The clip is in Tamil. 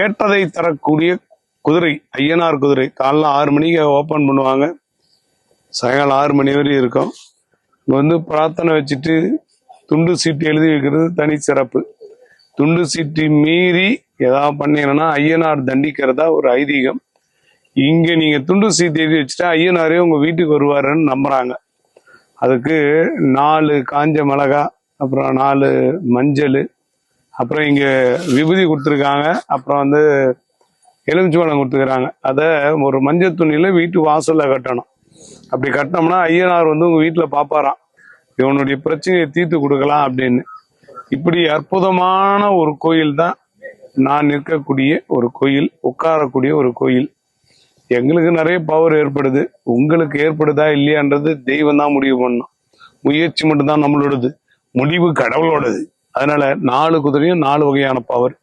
கேட்டதை தரக்கூடிய குதிரை ஐயனார் குதிரை. காலைல ஆறு மணிக்கு ஓப்பன் பண்ணுவாங்க. சாயங்காலம் ஆறு மணி வரையும் இருக்கும். வந்து பிரார்த்தனை வச்சுட்டு துண்டு சீட்டு எழுதி வைக்கிறது தனி சிறப்பு. துண்டு சீட்டு மீறி ஏதாவது பண்ணீங்கன்னா ஐயனார் தண்டிக்கிறதா ஒரு ஐதீகம். இங்கே நீங்கள் துண்டு சீட்டு எழுதி வச்சுட்டா ஐயனாரே உங்கள் வீட்டுக்கு வருவாருன்னு நம்புகிறாங்க அதுக்கு நாலு காஞ்ச மிளகா அப்புறம் நாலு மஞ்சள் அப்புறம் இங்க விபூதி கொடுத்துருக்காங்க. அப்புறம் வந்து எலுமிச்சம்பழம் கொடுத்துருக்காங்க அதை ஒரு மஞ்சள் துணியில வீட்டு வாசல்ல கட்டணும். அப்படி கட்டினோம்னா ஐயனார் வந்து உங்க வீட்டுல பாப்பாராம். இவனுடைய பிரச்சனையை தீர்த்து கொடுக்கலாம் அப்படின்னு. இப்படி அற்புதமான ஒரு கோயில் தான் நான் நிற்கக்கூடிய ஒரு கோயில் உட்காரக்கூடிய ஒரு கோயில். எங்களுக்கு நிறைய பவர் ஏற்படுது. உங்களுக்கு ஏற்படுதா இல்லையான்றது தெய்வம் தான் முடிவு பண்ணும். முயற்சி மட்டும்தான் நம்மளோடது. முடிவு கடவுளோடது. அதனால நாலு குதிரையும் நாலு வகையான பவர்